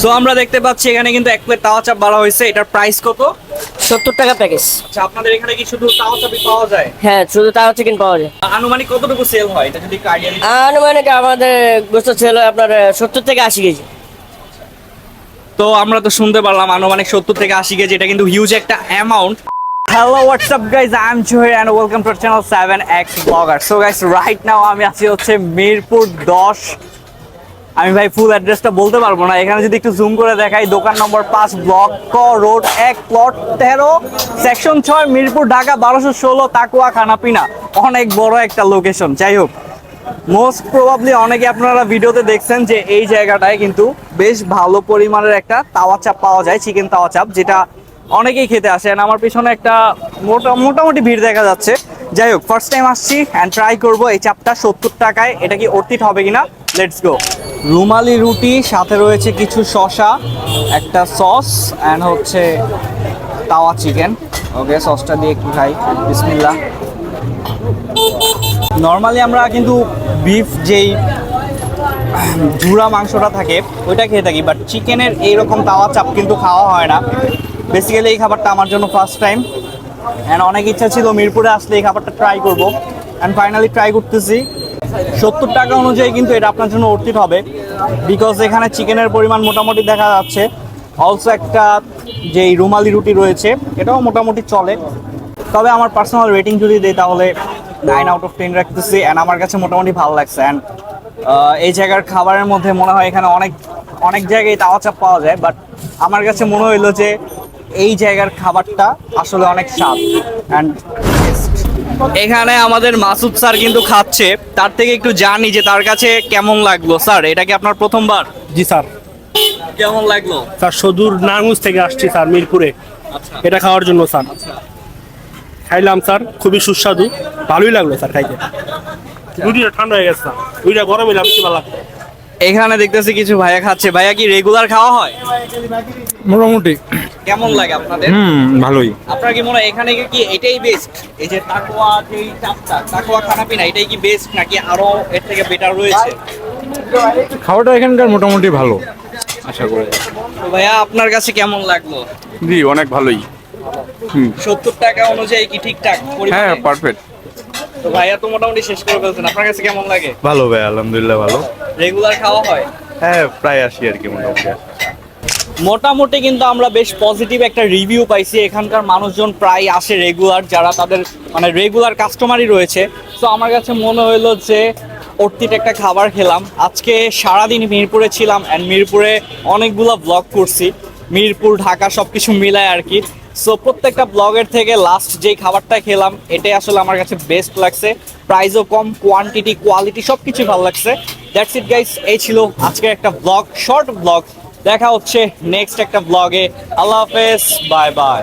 So আমরা দেখতে পাচ্ছি এখানে কিন্তু এক প্লেট তাওয়া চাপ বাড়া হয়েছে। এটার প্রাইস কত? সত্তর টাকা প্যাকেজ আচ্ছা আপনাদের এখানে কি শুধু তাওয়া চাপই পাওয়া যায়? হ্যাঁ শুধু তাও চিকেন পাওয়া যায়। আনুমানিক কতটুকু সেল হয়? এটা যদি আইডিয়া আনুমানিক আমাদের গোস্ত ছিল আপনার সত্তর থেকে আশি কেজি। তো আমরা তো শুনতে পারলাম আনুমানিক সত্তর থেকে আশি কেজি। এটা কিন্তু হিউজ একটা amount hello WhatsApp guys I am Zahir and welcome to channel seven X blogger so guys right now আমি আছি হচ্ছে মিরপুর দশ আমি ভাই ফুল অ্যাড্রেসটা বলতে পারব না। এখানে যদি একটু জুম করে দেখাই, দোকান নম্বর পাঁচ ব্লক ক রোড এক প্লট তেরো সেকশন ছয়, মিরপুর, ঢাকা, বারোশো ষোলো, তাকুয়া, খানাপিনা। অনেক বড় একটা লোকেশন যাই হোক। মোস্ট প্রবাবলি অনেকে আপনারা ভিডিওতে দেখছেন যে এই জায়গাটায় কিন্তু বেশ ভালো পরিমাণের একটা তাওয়া চাপ পাওয়া যায় চিকেন তাওয়া চাপ, যেটা অনেকেই খেতে আসে। And আমার পিছনে একটা মোটা মোটামুটি ভিড় দেখা যাচ্ছে। যাই হোক ফার্স্ট টাইম আসছি অ্যান্ড ট্রাই করব এই চাপটা সত্তর টাকায়। এটা কি অর্থিত হবে কিনা? লেটস গো রুমালি রুটি, সাথে রয়েছে কিছু শসা, একটা সস অ্যান্ড হচ্ছে তাওয়া চিকেন। ওকে সসটা দিয়ে একটু খাই। বিসমিল্লা নর্মালি আমরা কিন্তু বিফ যেই ঝুরা মাংসটা থাকে, ওইটা খেয়ে থাকি বাট চিকেনের এইরকম তাওয়া চাপ কিন্তু খাওয়া হয় না। বেসিক্যালি এই খাবারটা আমার জন্য ফার্স্ট টাইম অ্যান্ড অনেক ইচ্ছা ছিল মিরপুরে আসলে এই খাবারটা ট্রাই করব। অ্যান্ড ফাইনালি ট্রাই করতেছি। সত্তর টাকা অনুযায়ী কিন্তু এটা আপনার জন্য অর্থিত হবে। বিকজ এখানে চিকেনের পরিমাণ মোটামুটি দেখা যাচ্ছে। অলসো একটা যেই রুমালি রুটি রয়েছে, এটাও মোটামুটি চলে। তবে আমার পার্সোনাল রেটিং যদি দিই তাহলে নাইন আউট অফ টেন রাখতেছি অ্যান্ড আমার কাছে মোটামুটি ভালো লাগছে। অ্যান্ড এই জায়গার খাবারের মধ্যে মনে হয় এখানে অনেক অনেক জায়গায় তাওয়া চাপ পাওয়া যায় বাট আমার কাছে মনে হইল যে এই জায়গার খাবারটা আসলে অনেক স্বাদ। অ্যান্ড এখানে আমাদের মাসুদ স্যার কিন্তু খাচ্ছে। তার থেকে একটু জানি যে তার কাছে কেমন লাগল। স্যার এটা কি আপনার প্রথমবার? জি স্যার। কেমন লাগল? স্যার সদূর নারায়ণগঞ্জ থেকে আসছি স্যার মিরপুরে। আচ্ছা। এটা খাওয়ার জন্য স্যার। খাইলাম স্যার খুবই সুস্বাদু। ভালোই লাগল স্যার খাইতে। রুটিটা ঠান্ডা হয়ে গেছে স্যার। রুটিটা গরম হইলে বেশি ভালো এখানে দেখতেছি কিছু ভাইয়া খাচ্ছে। ভাইয়া কি রেগুলার খাওয়া হয়? মোটামুটি। কেমন লাগে আপনাদের? হুম ভালোই। আপনার কি মনে হয় এখানে কি এটাই বেস্ট এই যে তাকোয়া যেই চাপটা তাকোয়া খানাপিনা এটাই কি বেস্ট নাকি আরও এর থেকে বেটার রয়েছে? খাওয়াটা এখানকার মোটামুটি ভালো আশা করি। তো ভাইয়া আপনার কাছে কেমন লাগল? জি অনেক ভালোই। সত্তর টাকা অনুযায়ী কি ঠিকঠাক হ্যাঁ পারফেক্ট তো ভাইয়া তো মোটামুটি শেষ করে ফেলছেন। আপনার কাছে কেমন লাগে? ভালো ভাই আলহামদুলিল্লাহ ভালো। রেগুলার খাওয়া হয়? হ্যাঁ প্রায় আসি আর কি মোটামুটি। মোটামুটি কিন্তু আমরা বেশ পজিটিভ একটা রিভিউ পাইছি। এখানকার মানুষজন প্রায় আসে রেগুলার যারা তাদের মানে রেগুলার কাস্টমারই রয়েছে। তো আমার কাছে মনে হলো যে অর্থিত একটা খাবার খেলাম। আজকে সারাদিন মিরপুরে ছিলাম অ্যান্ড মিরপুরে অনেকগুলো ব্লগ করছি। মিরপুর, ঢাকা সব কিছু মিলায় আর কি সো প্রত্যেকটা ব্লগের থেকে লাস্ট যেই খাবারটা খেলাম, এটাই আসলে আমার কাছে বেস্ট লাগছে। প্রাইসও কম কোয়ান্টিটি কোয়ালিটি সব কিছু ভালো লাগছে। দ্যাটস ইট গাইস এই ছিল আজকের একটা ব্লগ শর্ট ব্লগ দেখা হচ্ছে নেক্সট একটা ব্লগে আল্লাহ হাফেজ বাই বাই